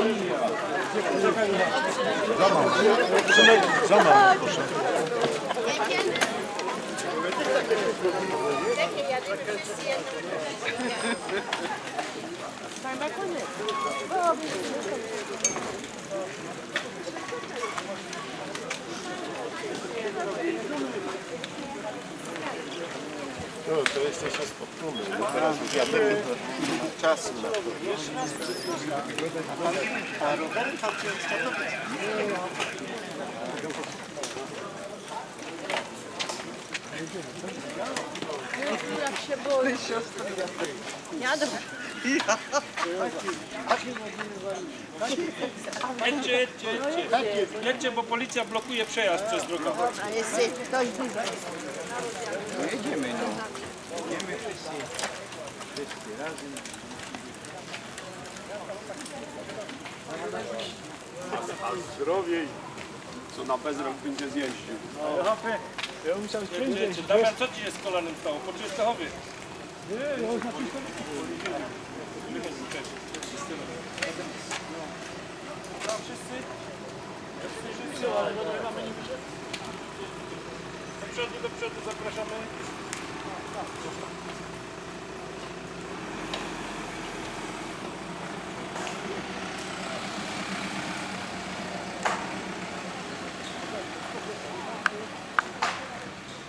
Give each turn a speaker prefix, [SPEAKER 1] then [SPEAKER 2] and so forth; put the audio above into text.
[SPEAKER 1] Za mam. Za Zobacz, proszę. Fajna koniec. No, to jesteście z Podkumy. No teraz już ja będę czasu na to. A rowery z Katowic.
[SPEAKER 2] Jak się boi. Jadę.
[SPEAKER 3] Jedźcie, jedźcie, jedźcie. Jedźcie, bo policja blokuje przejazd przez drogowy.
[SPEAKER 2] A jest ktoś dużo.
[SPEAKER 1] Zdrowiej, co na bezrok będzie zjeździł.
[SPEAKER 3] Jedziecie. Damian, co ci się z kolanem stało? Po Częstochowie. Tam wszyscy? Wszyscy, ale do przodu, do przodu zapraszamy. Thank you.